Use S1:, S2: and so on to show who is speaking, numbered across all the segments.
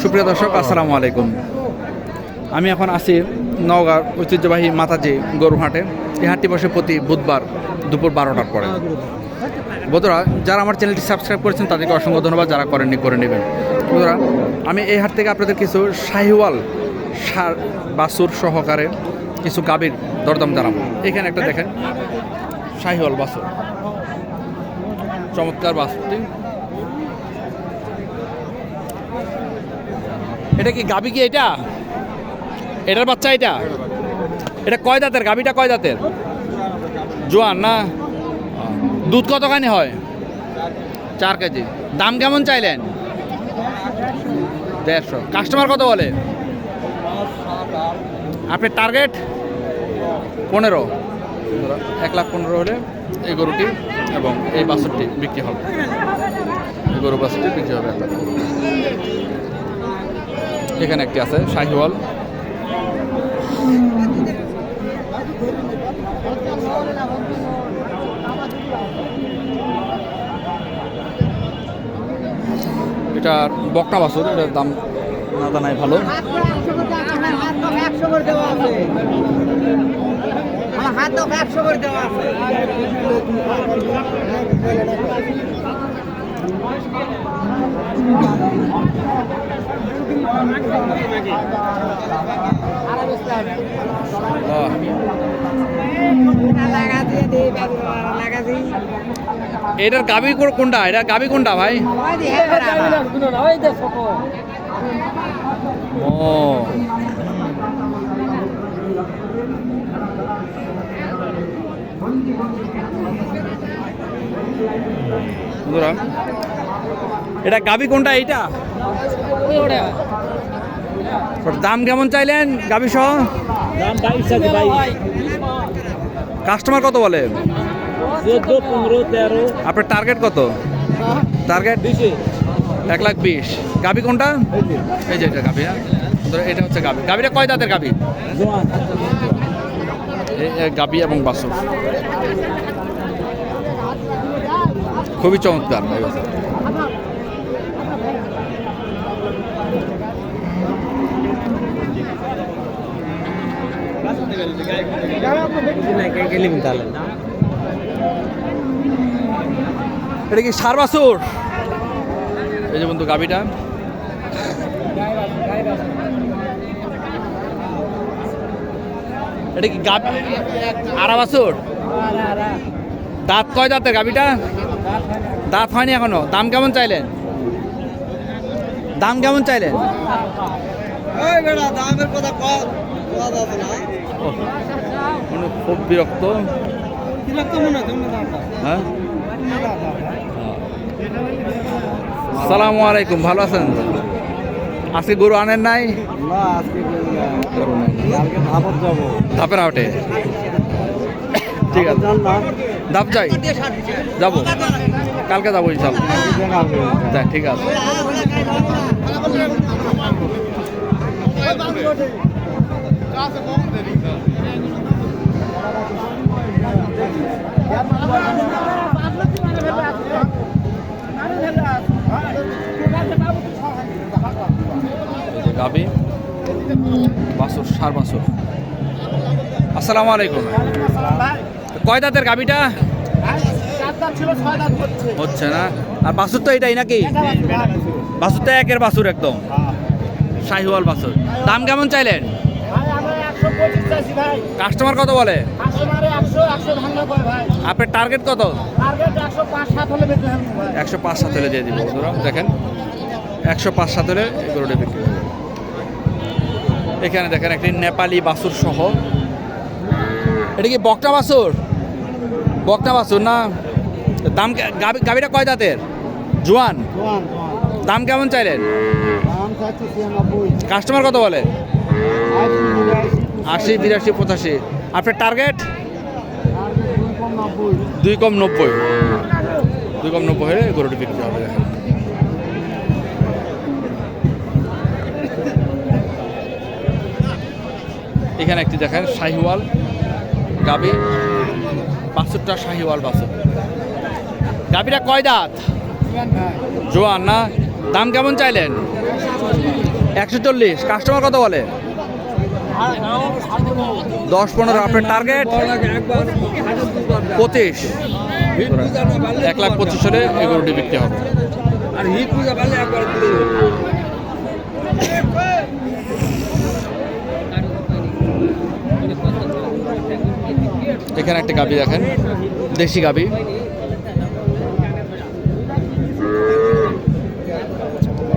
S1: সুপ্রিয় দর্শক, আসসালামু আলাইকুম। আমি এখন আছি নওগাঁর ঐতিহ্যবাহী মাতাজি গরু হাটে এই হাটটি বসে প্রতি বুধবার দুপুর বারোটার পরে। বন্ধুরা, যারা আমার চ্যানেলটি সাবস্ক্রাইব করেছেন, তাদেরকে অসংখ্য ধন্যবাদ, যারা করেননি, করে নেবেন। বন্ধুরা, আমি এই হাট থেকে আপনাদের কিছু শাহিওয়াল সার বাসুর সহকারে কিছু গাভীর দরদাম জানাব। এখানে একটা দেখেন, শাহিওয়াল বাসুর চমৎকার বাসুরটি। এটা কি গাবি কি এটা? এটার বাচ্চা এটা? এটা কয় দাঁতের? গাবিটা কয় দাঁতের? জোয়ান না? দুধ কতখানি হয়? চার কেজি। দাম কেমন চাইলেন? দেড়শো। কাস্টমার কত বলে? আপনার টার্গেট? পনেরো। এক লাখ পনেরো হলে এই গরুটি এবং এই বাছুরটি বিক্রি হবে। এই গরু বাছুরটি বিক্রি হবে এক লাখ। এখানে একটি আছে, শাহিওয়াল। এটার বকটা বাছুর, এটার দাম না জানাই ভালো।
S2: হাত করে দেওয়া আছে।
S1: এটার গাবি কোনটা? এটা গাবি কোনটা ভাই? ও। বন্ধুরা, এটা গাবি কোনটা এইটা? দাম কেমন চাইলেন গাবি সহ? কাস্টমার কত বলে? আপনার টার্গেট কত? টার্গেট এক লাখ বিশ। গাবি কোনটা? এই যে এটা গাবি ধরো এটা হচ্ছে গাবি। গাবিটা কয় দাঁতের গাবি? গাবি এবং বাসু খুবই চমৎকার। এটা কি সার বাছুর এই যে বন্ধু গাবিটা এটা কি গাবি বাছুর দাঁত কয় দাঁতের গাবিটা দাঁত হয়নি এখনও। দাম কেমন চাইলেন? দাম কেমন চাইলেন? মানে খুব বিরক্ত। হ্যাঁ সালামু আলাইকুম ভালো আছেন? আজকে গরু আনেন নাই? ধাপের হাটে। ঠিক আছে ধাপ যাই যাব। কালকে যাব ইনশাল্লাহ। যাই ঠিক আছে। গাবি? বাসুর, সার বাসুর। আসসালামু আলাইকুম। কয় দাঁতের গাবিটা হচ্ছে। না? আর বাসুর তো এটাই নাকি? বাসুর তো একের বাসুর একদম। শাহিওয়াল বাসুর দাম কেমন চাইলেন? কাস্টমার কত বলে? আপনার টার্গেট কত? একশো পাঁচ সাত হলে দিয়ে দিব বন্ধুরা দেখেন। একশো পাঁচ সাত হলে এই গরুটা বিক্রি হবে এখানে দেখেন একটি নেপালি বাসুর সহ। এটা কি বকটা বাসুর বকটা বাসুর না? দাম গাবিটা কয় দাঁতের? জোয়ান? দাম কেমন চাইলেন? কাস্টমার কত বলে? আশি বিরাশি পঁচাশি। আপনার টার্গেট? দুই কম নব্বই। দুই কম নব্বই হলে গরুটি বিক্রি হবে দেখেন। এখানে একটি দেখেন শাহিওয়াল গাবি। বাছুরটা শাহিওয়াল বাছুর। গাবিটা কয় দাঁত? জোয়ান না? দাম কেমন চাইলেন? একশো চল্লিশ। কাস্টমার কত বলে? দশ পনেরো, আপনার টার্গেট? পঁচিশ। এক লাখ পঁচিশ হলে এই গরুটি বিক্রি হবে।
S2: আর হিট পূজা একবার
S1: একটা গাবি দেখেন, দেশি গাবি।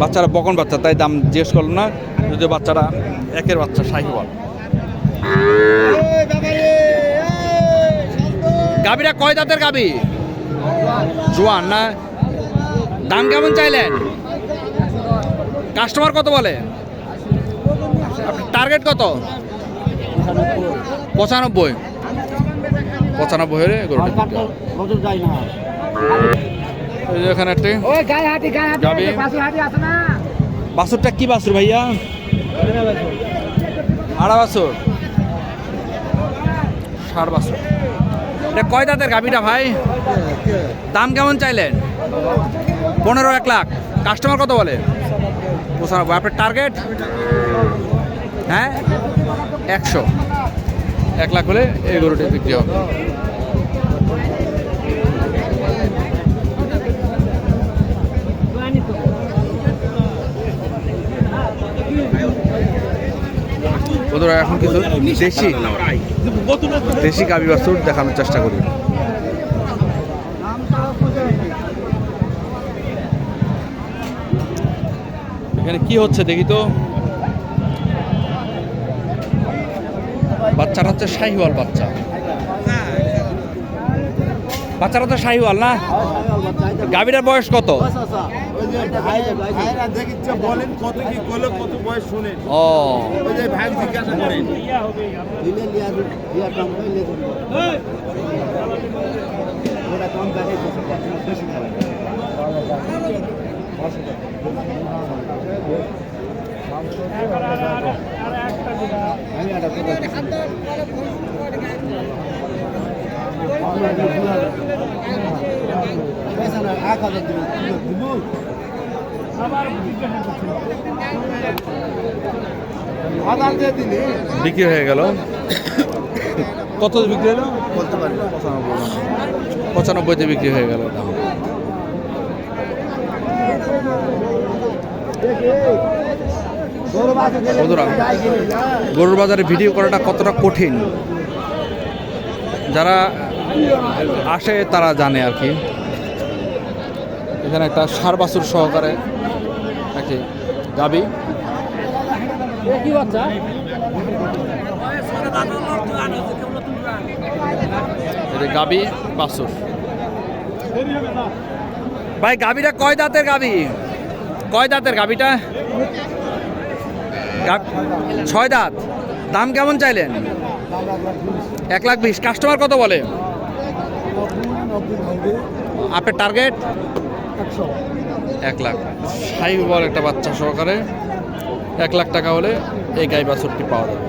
S1: বাচ্চারা বকন বাচ্চা, তাই দাম জিজ্ঞেস করলাম না যদি বাচ্চারা একের বাচ্চা সাহিওয়াল গাবিটা কয় দাঁতের গাবি? জোয়ান না? দাম কেমন চাইলেন? কাস্টমার কত বলে? টার্গেট কত? পঁচানব্বই। পঁচানব্বই হলে গরুটা এই যে এখানে একটি বাছুরটা কি বাছুর ভাইয়া? আড়া বাছুর ষাট বাছুর এটা কয় দাঁতের গাভিটা ভাই? দাম কেমন চাইলেন? পনেরো এক লাখ। কাস্টমার কত বলে? পঁচানব্বই। আপনার টার্গেট? হ্যাঁ? একশো। এক লাখ হলে এই গরুটি বিক্রি হবে। এখন কিন্তু দেশি দেশি গাভী বাছুর দেখানোর চেষ্টা করি। এখানে কি হচ্ছে দেখি তো। বাচ্চাটা হচ্ছে শাহিওয়াল বাচ্চা। বাচ্চারা তো শাহিওয়াল না? গাভীটার বয়স কত?
S3: দেখিচ্ছে বলেন কত কি করলে কত বয়স শুনেন
S1: ও
S3: ওই যে ভাই জিজ্ঞাসা করেন
S1: বিক্রি হয়ে গেল। কত বিক্রি হলো?
S3: বলতে পারি
S1: পঁচানব্বইতে বিক্রি হয়ে গেল। দাম গরুর বাজারে ভিডিও করাটা কতটা কঠিন? যারা আসে তারা জানে আর কি। এখানে একটা সার বাছুর সহকারে একটি গাবি। গাবি বাছুর। ভাই, গাবিটা কয় দাঁতের গাবি? কয় দাঁতের গাবিটা? গাব- ছয় দাঁত। দাম কেমন চাইলেন? এক লাখ বিশ। কাস্টমার কত বলে? আপনার টার্গেট এক লাখ। সাই বল একটা বাচ্চা সহকারে। এক লাখ টাকা হলে এই গাই বাছুরটি পাওয়া যাবে।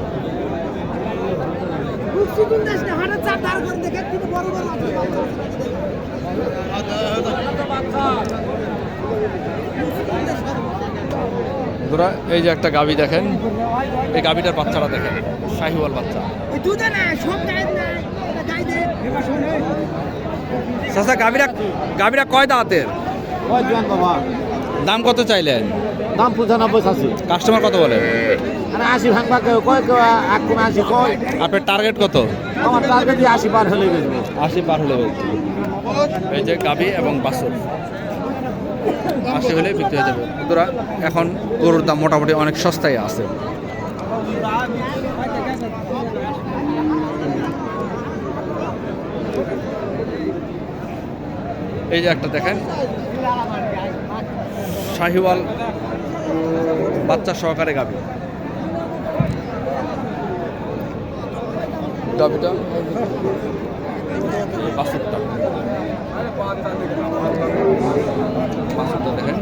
S1: বন্ধুরা এই যে একটা গাবি দেখেন। এই গাবিটার বাচ্চারা দেখেন শাহিওয়াল বাচ্চা। চাচা গাবিরা গাবিরা কয় দাঁতের? দাম কত চাইলেন?
S3: দাম পঁচানব্বই আছে
S1: কাস্টমার কত বলে
S3: আর আশি ভাঙবা কেউ কয় কেউ এক কমে আশি কয়।
S1: আপনার টার্গেট কত?
S3: আমার টার্গেট দিয়ে আশি পার হলে বেচবো।
S1: আশি পার হলে বলছি এই যে গাবি এবং বাছুর। আশি হলে বিক্রি হয়ে যাবে। বন্ধুরা, এখন গরুর দাম মোটামুটি অনেক সস্তায় আছে। এই যে একটা দেখেন। শাহিওয়াল বাচ্চা সহকারে গাবি। গাবিটা? বাছুরটা বাছুরটা দেখেন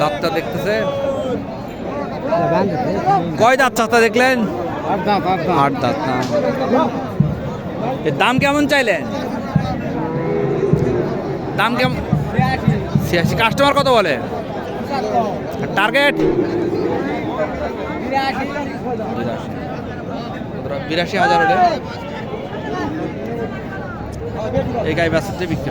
S1: দাঁতটা দেখতেছে। কয় দাঁত চাচা দেখলেন? আট দাঁত না। এর দাম কেমন চাইলেন? দাম কেমন ছিয়াশি। কাস্টমার কত বলে? টার্গেট বিরাশি হাজার হলে। এই গাই বাচ্চাতে বিক্রি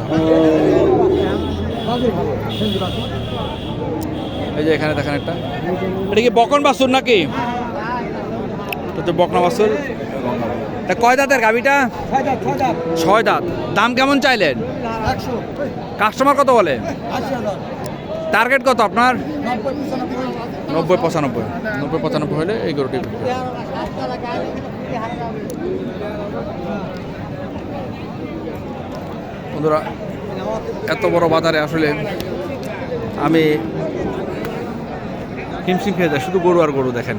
S1: এই যে এখানে দেখেন একটা। এটা কি বকন বাসুর নাকি? এটা তো বকনা বাছুর। তা কয় দাঁতের গাবিটা ছয় দাঁত দাম কেমন চাইলেন? কাস্টমার কত বলে? টার্গেট কত আপনার?
S2: নব্বই পঁচানব্বই।
S1: নব্বই পঁচানব্বই। হলে এই গরুটি বন্ধুরা এত বড় বাজারে আসলে আমি হিমশিম খেয়ে যায়, শুধু গরু আর গরু দেখেন।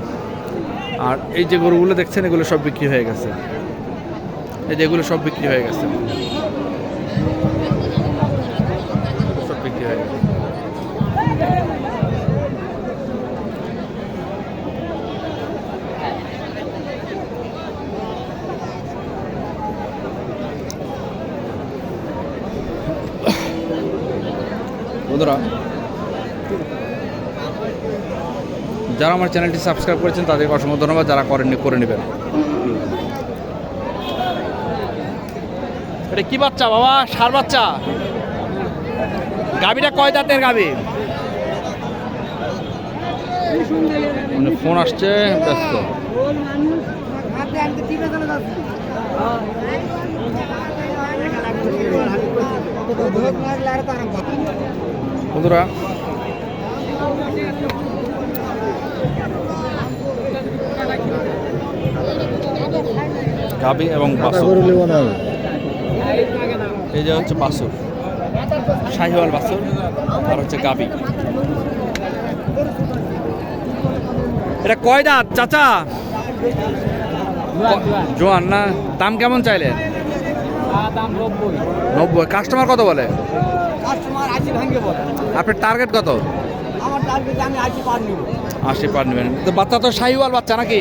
S1: আর এই যে গরুগুলো দেখছেন, এগুলো সব বিক্রি হয়ে গেছে। এই যে এগুলো সব বিক্রি হয়ে গেছে। সব বিক্রি হয়ে গেছে। বন্ধুরা যারা আমার চ্যানেলটি সাবস্ক্রাইব করেছেন তাদেরকে অসংখ্য ধন্যবাদ যারা করেননি করে নেবেন। এটা কি বাচ্চা বাবা? সার বাচ্চা। গাবিটা কয় দাঁতের গাবি মানে ফোন আসছে ব্যস্ত। বন্ধুরা গাবি এবং বাসুর। এই যে হচ্ছে বাসুর। শাহিওয়াল বাসুর আর হচ্ছে গাবি। এটা কয় দাঁত চাচা? জোয়ান না? দাম কেমন
S4: চাইলে? নব্বই।
S1: কাস্টমার কত বলে?
S2: কাস্টমার বলে।
S1: আপনার টার্গেট কত?
S2: আমার টার্গেট আমি আশি পার নিব।
S1: আশি পার নেবেন। তো বাচ্চা তো শাহিওয়াল বাচ্চা নাকি?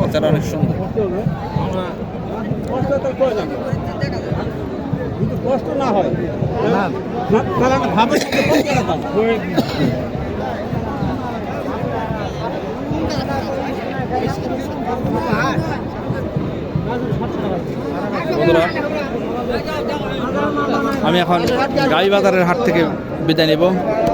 S1: বাচ্চাটা অনেক সুন্দর।
S2: কষ্ট না হয়
S1: আমি এখন গাই বাজারের হাট থেকে বিদায় নেব।